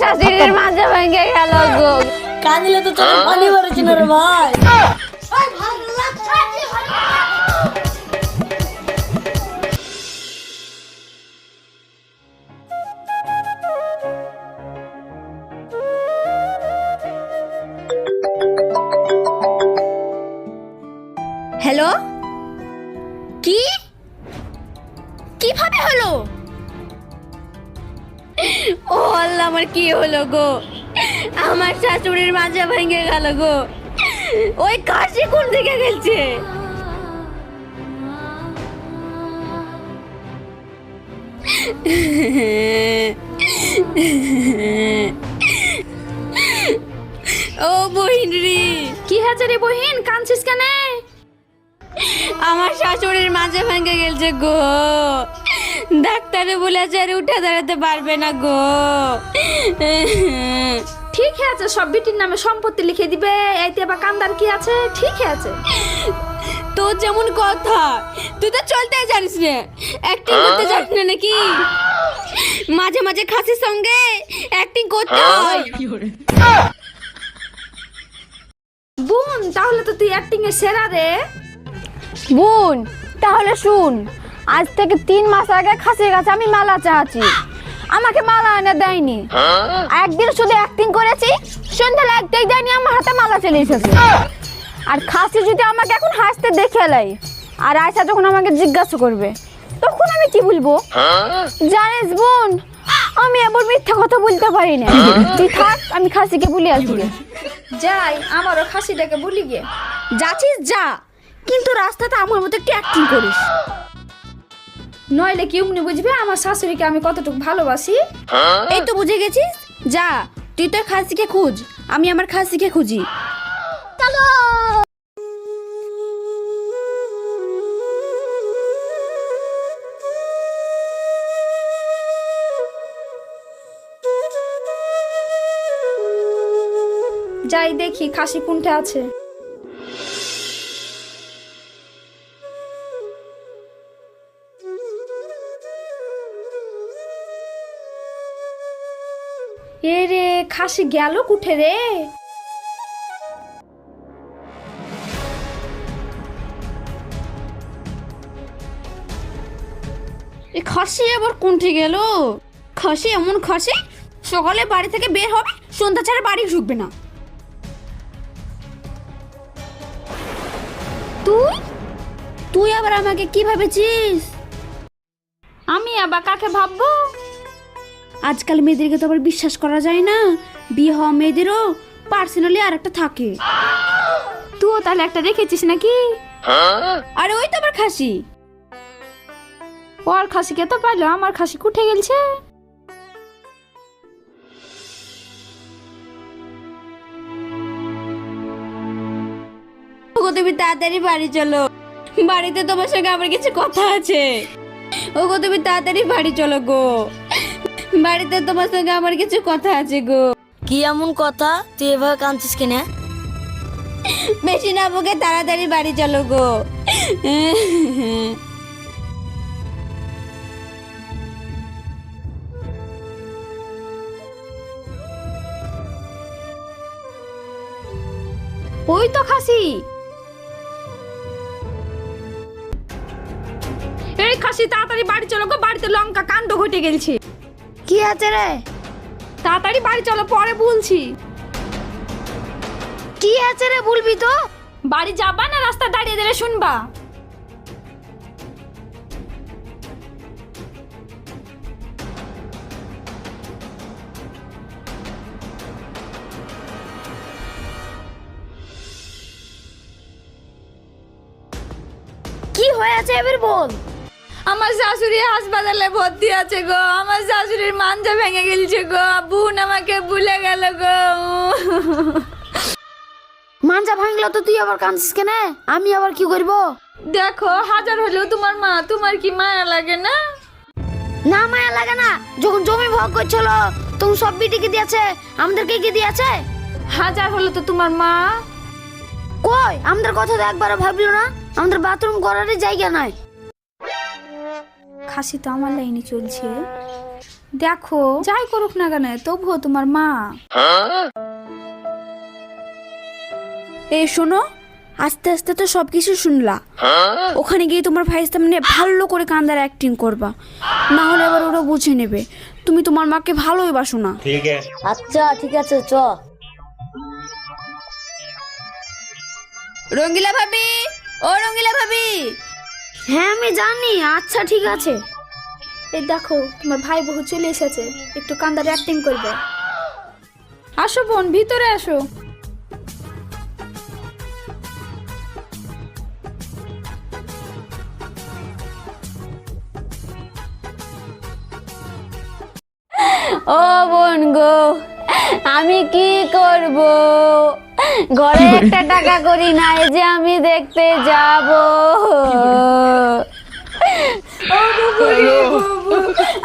শাশুড়ির মাঝে ভেঙে গেল গো। কাঁদিলে তো চোখে পানি রে ভাই। হ্যালো? কি? কি হলো গো? আমার শাশুড়ির মাঝে ভেঙে গেল গো। ওই কাশি কোন দিকে গেছে? ও বহিন রে। কি হয়েছে রে বহিন? কাঁদছিস কেন? আমার শাশুড়ির মাঝে ভেঙে গেছে গো। ডাক্তারে বলেছে আর উঠে দাঁড়াতে পারবে না গো। ঠিক আছে সব বিটির নামে সম্পত্তি লিখে দিবে। এতে আবার কান্দার কি আছে? ঠিক আছে। তোর যেমন কথা তুই তো চলতে জানিস না অ্যাক্টিং করতে জানিস না নাকি? মাঝে মাঝে খাসির সঙ্গে অ্যাক্টিং করতে হয়। বোন তাহলে তো তুই অ্যাক্টিং এ সেরা রে। বোন তাহলে শুন। আজ থেকে তিন মাস আগে খাসির কাছে আমি মালা চাচ্ছি। আমাকে মালা এনে দেয়নি। একদিন শুধু অ্যাক্টিং করেছি সন্ধ্যা লাগতেই দেয়নি আমার হাতে মালা চলে এসেছে। আর খাসি যদি আমাকে এখন হাসতে দেখে লাই আর আয়সা যখন আমাকে জিজ্ঞাসা করবে তখন আমি কি বলব? জানিস বোন আমি এবার মিথ্যা কথা বলতে পারি না। তুই থাক আমি খাসিকে বলে আসবি। যাই আমারও খাসিটাকে বলি গিয়ে যাচ্ছিস যা কিন্তু রাস্তাতে আমার মতো একটু অ্যাক্টিং করিস। নইলে কি উমনি বুঝবে? আমার শাশুড়িকে আমি কতটুকু ভালোবাসি? এই তো বুঝে গেছিস? যা তুই তোর খাসিকে খুঁজ। আমি আমার খাসিকে খুঁজি। যাই দেখি খাসি কোনটা আছে। এ রে, খাসি গেল কুঠে রে। খাসি আবার কোনটি গেল? খাসি এমন খাসি, সকালে বাড়ি থেকে বের হবে, সন্ধ্যা ছাড়া বাড়ি ঢুকবে না। তুই? তুই আবার আমাকে কি ভেবেছিস? আমি আবার কাকে ভাববো? আজকাল মেয়েদেরকে তো আবার বিশ্বাস করা যায় না। বিয়ে হওয়া মেয়েদেরও পার্সোনালি আর একটা থাকে। তুইও তাহলে একটা রেখেছিস নাকি? আরে ওই তো আবার খাসি। ওর খাসিকে তো পাইলো আমার খাসি কুঠে গেলছে। ওগো তুমি তাড়াতাড়ি বাড়ি চলো। বাড়িতে তোমার সঙ্গে আমার কিছু কথা আছে। ওগো তুমি তাড়াতাড়ি বাড়ি চলো গো। বাড়িতে তোমার সঙ্গে আমার কিছু কথা আছে গো। কি এমন কথা? তুই এভাবে কাঁদছিস কেনে? বেশি না বকে তাড়াতাড়ি বাড়ি চলো গো। ওই তো খাসি। এই খাসি তাড়াতাড়ি বাড়ি চলো গো বাড়িতে লঙ্কা কাণ্ড ঘটে গেলছে কি আছে রে? তাড়াতাড়ি বাড়ি চলো পরে বলছি। কি আছে রে বলবি তো? বাড়ি যাবা না রাস্তা দাঁড়িয়ে দিলে শুনবা? কি হয়েছে এবার বল? আমার শাশুড়ি হাসপাতালে ভর্তি আছে গো। আমার শাশুড়ির মাঞ্জা ভেঙে গেলছে গো। বোন আমাকে ভুলে গেল গো। মাঞ্জা ভাঙলো তো তুই আবার কাঁদছিস কেন? আমি আবার কি করব? দেখো হাজার হলেও তোমার মা তোমার কি মায়া লাগে না? না মায়া লাগে না। যখন জমি ভোগ করছিল তুমি সব বিটিকে দিয়েছে? আমাদেরকে কি দিয়েছে? হাজার হলো তো তোমার মা। কই? আমাদের কথা তো একবারও ভাবলো না। আমাদের বাথরুম করারই জায়গা নাই। খাসি তো আমার লাইনে চলছে। দেখো যাই করুক না কেন তবুও তোমার মা। এই শোনো আস্তে আস্তে তো সবকিছু শুনলা। ওখানে গিয়ে তোমার ভাইয়ের সামনে ভালো করে কান্দার অ্যাক্টিং করবা। না হলে আবার ওরা বুঝে নেবে। তুমি তোমার মাকে ভালোই বাসো না। ঠিক আছে। আচ্ছা ঠিক আছে চ। রঙ্গিলা ভাবি! ও রঙ্গিলা ভাবি! হ্যাঁ আমি জানি। আচ্ছা ঠিক আছে। এই দেখো, তোমার ভাই বহু চলে এসেছে। একটু কান্দার অ্যাক্টিং করবে। আসো বোন, ভিতরে আসো। ও বোন গো, আমি কি করব? ঘরে একটা টাকা করি নাই যে আমি দেখতে যাব।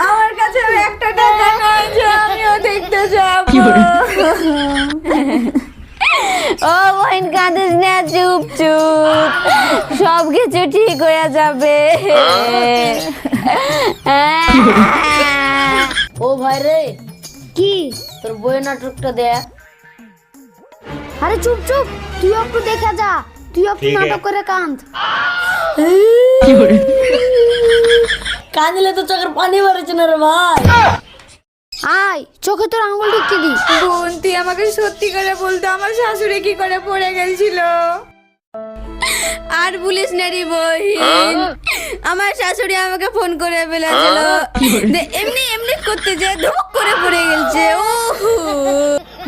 আমার কাছে একটা টাকা নাই যে আমিও দেখতে যাব। ও বোন কাঁদিস না চুপ চুপ। সব কিছু ঠিক হয়ে যাবে। ও ভাই রে কি? তোর বইয়ের নাটকটা দেখ। আরে চুপ চুপ। তুই একটু দেখা যা। তুই একটু নাটক করে কাঁদ। কাঁদিলে তো চোখের পানি বেরোচ্ছে না রে ভাই। আয় চোখে তোর আঙুল ঢুকিয়ে দিস। বোন তুই আমাকে সত্যি করে বলতো আমার শাশুড়ি কি করে পড়ে গেছিল আর বলিস না রে বহিন আমার শাশুড়ি আমাকে ফোন করে বলেছিল যে এমনি এমনি করতে যে ধুক করে পড়ে গেছে ও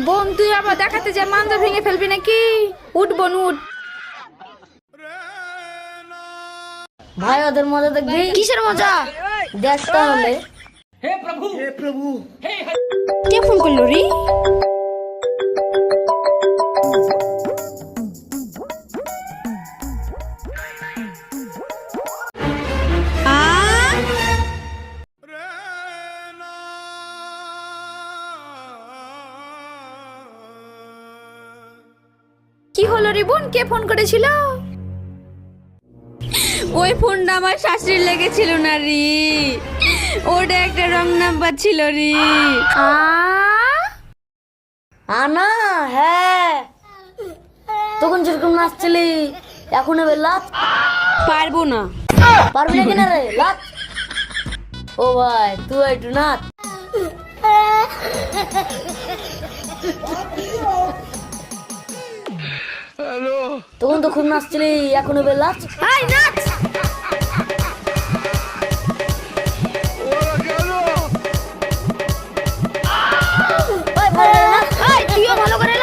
বোন তুই আবার দেখাতে যে মাঞ্জা ভেঙে ফেলবি নাকি? উঠ বোন উঠ। ভাই ওদের মজা দেখবি? কিসের মজা? দেখ তাহলে। কে ফোন করল রে? কি হলো রে বোন কে ফোন করেছিল? ওই ফোনটা আমার শাশুড়ির লেগেছিল না রে। ওটা একটা রং নাম্বার ছিল রে। আনা হ্যাঁ। তখন যেরকম নাচছিলি এখন এবার লাচ? পারব না। পারবি না কিনা রে? লাচ? ও ভাই তুই একটু নাচ। তখন তো খুব নাচছিলি এখন এবার লাচ ভালো করে